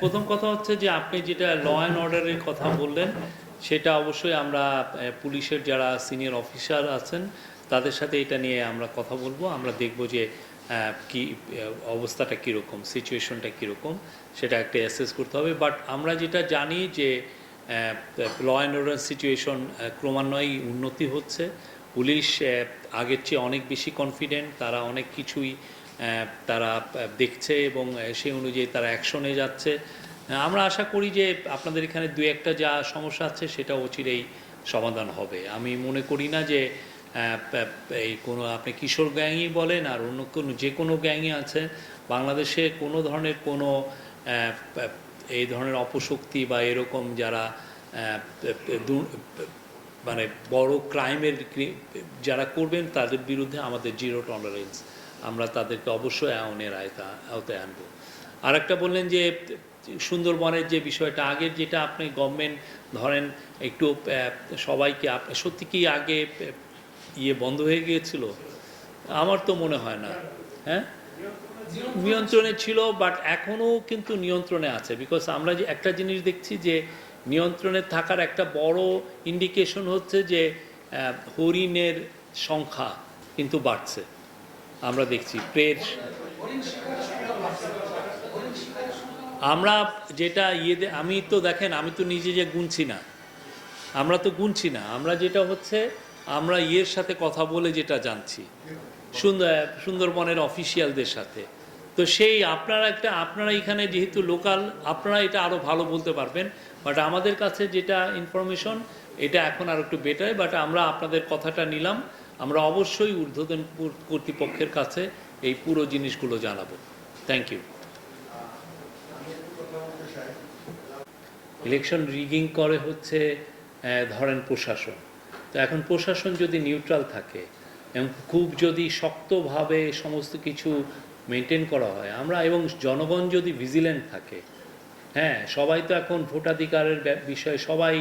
প্রথম কথা হচ্ছে যে আপনি যেটা ল অ্যান্ড অর্ডারের কথা বললেন, সেটা অবশ্যই আমরা পুলিশের যারা সিনিয়র অফিসার আছেন, তাদের সাথে এটা নিয়ে আমরা কথা বলব। আমরা দেখব যে কি অবস্থাটা কীরকম সিচুয়েশনটা কীরকম, সেটা একটা অ্যাসেস করতে হবে। বাট আমরা যেটা জানি যে ল অ্যান্ড অর্ডার সিচুয়েশন ক্রমান্বয়ে উন্নতি হচ্ছে। পুলিশ আগের চেয়ে অনেক বেশি কনফিডেন্ট তারা অনেক কিছুই তারা দেখছে এবং সেই অনুযায়ী তারা অ্যাকশনে যাচ্ছে। আমরা আশা করি যে আপনাদের এখানে দু একটা যা সমস্যা আছে সেটা অচিরেই সমাধান হবে। আমি মনে করি না যে এই কোনো, আপনি কিশোর গ্যাংই বলেন আর অন্য কোনো, যে কোনো গ্যাংই আছে, বাংলাদেশে কোনো ধরনের কোনো এই ধরনের অপশক্তি বা এরকম যারা মানে বড় ক্রাইমের যারা করবেন তাদের বিরুদ্ধে আমাদের জিরো টলারেন্স আমরা তাদেরকে অবশ্যই আইনের আয়তা আওতায় আনব। আর একটা বললেন যে, সুন্দরবনের যে বিষয়টা, আগের যেটা আপনি গভর্নমেন্ট ধরেন একটু সবাইকে সত্যি কি আগে ইয়ে বন্ধ হয়ে গিয়েছিল? আমার তো মনে হয় না। হ্যাঁ? নিয়ন্ত্রণে ছিল বাট এখনও কিন্তু নিয়ন্ত্রণে আছে। বিকজ আমরা যে একটা জিনিস দেখছি যে, নিয়ন্ত্রণে থাকার একটা বড় ইন্ডিকেশন হচ্ছে যে হরিণের সংখ্যা কিন্তু বাড়ছে। আমরা দেখছি প্রের আমরা যেটা ইয়ে আমি তো দেখেন, আমি তো নিজে যে গুনছি না। আমরা তো গুনছি না। আমরা যেটা হচ্ছে, আমরা ইয়ের সাথে কথা বলে যেটা জানছি। সুন্দর, সুন্দরবনের অফিসিয়ালদের সাথে। তো সেই আপনারা একটা, আপনারা এখানে যেহেতু লোকাল, আপনারা এটা আরও ভালো বলতে পারবেন। বাট আমাদের কাছে যেটা ইনফরমেশন এটা এখন আর একটু বেটার বাট আমরা আপনাদের কথাটা নিলাম। আমরা অবশ্যই ঊর্ধ্বতন কর- কর্তৃপক্ষের কাছে এই পুরো জিনিসগুলো জানাব। থ্যাংক ইউ ইলেকশন রিগিং করে হচ্ছে ধরেন প্রশাসন। তো এখন প্রশাসন যদি নিউট্রাল থাকে, এবং খুব যদি শক্তভাবে সমস্ত কিছু মেনটেন করা হয়, আমরা এবং জনগণ যদি ভিজিল্যান্ট থাকে হ্যাঁ সবাই তো এখন ভোটাধিকারের বিষয়ে সবাই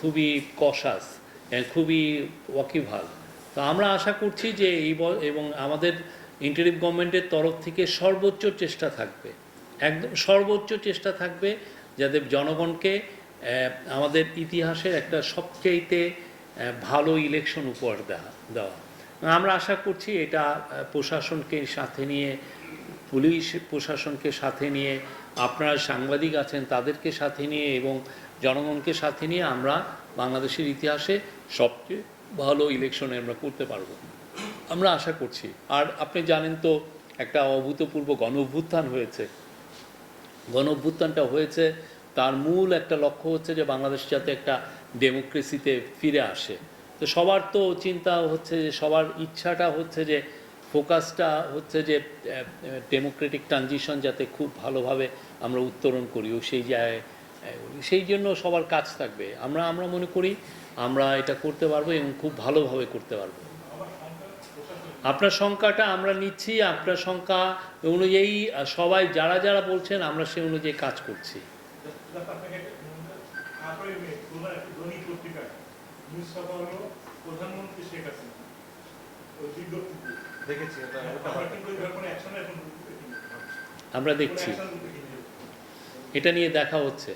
খুবই কশাস খুবই ওয়াকিভাল তো আমরা আশা করছি যে এই এবং আমাদের ইন্টারিম গভর্নমেন্টের তরফ থেকে সর্বোচ্চ চেষ্টা থাকবে। একদম সর্বোচ্চ চেষ্টা থাকবে যাতে জনগণকে আমাদের ইতিহাসের একটা সবচেয়েতে ভালো ইলেকশন উপহার দেওয়া দেওয়া। আমরা আশা করছি এটা প্রশাসনকে সাথে নিয়ে, পুলিশ প্রশাসনকে সাথে নিয়ে, আপনারা সাংবাদিক আছেন তাদেরকে সাথে নিয়ে এবং জনগণকে সাথে নিয়ে আমরা বাংলাদেশের ইতিহাসে সবচেয়ে ভালো ইলেকশনে আমরা করতে পারব। আমরা আশা করছি। আর আপনি জানেন তো, একটা অভূতপূর্ব গণ অভ্যুত্থান হয়েছে। গণ অভ্যুত্থানটা হয়েছে, তার মূল একটা লক্ষ্য হচ্ছে যে বাংলাদেশ যাতে একটা ডেমোক্রেসিতে ফিরে আসে। তো সবার তো চিন্তা হচ্ছে যে, সবার ইচ্ছাটা হচ্ছে যে ফোকাসটা হচ্ছে যে ডেমোক্রেটিক ট্রানজিশন যাতে খুব ভালোভাবে আমরা উত্তরণ করি। ও সেই জায়গায় সেই জন্য সবার কাজ থাকবে। আমরা আমরা মনে করি আমরা এটা করতে পারব এবং খুব ভালোভাবে করতে পারব। আপনার সংখ্যাটা আমরা নিচ্ছি, আপনার সংখ্যা অনুযায়ী সবাই যারা যারা বলছেন আমরা সেই অনুযায়ী কাজ করছি। আমরা দেখছি। এটা নিয়ে দেখা হচ্ছে।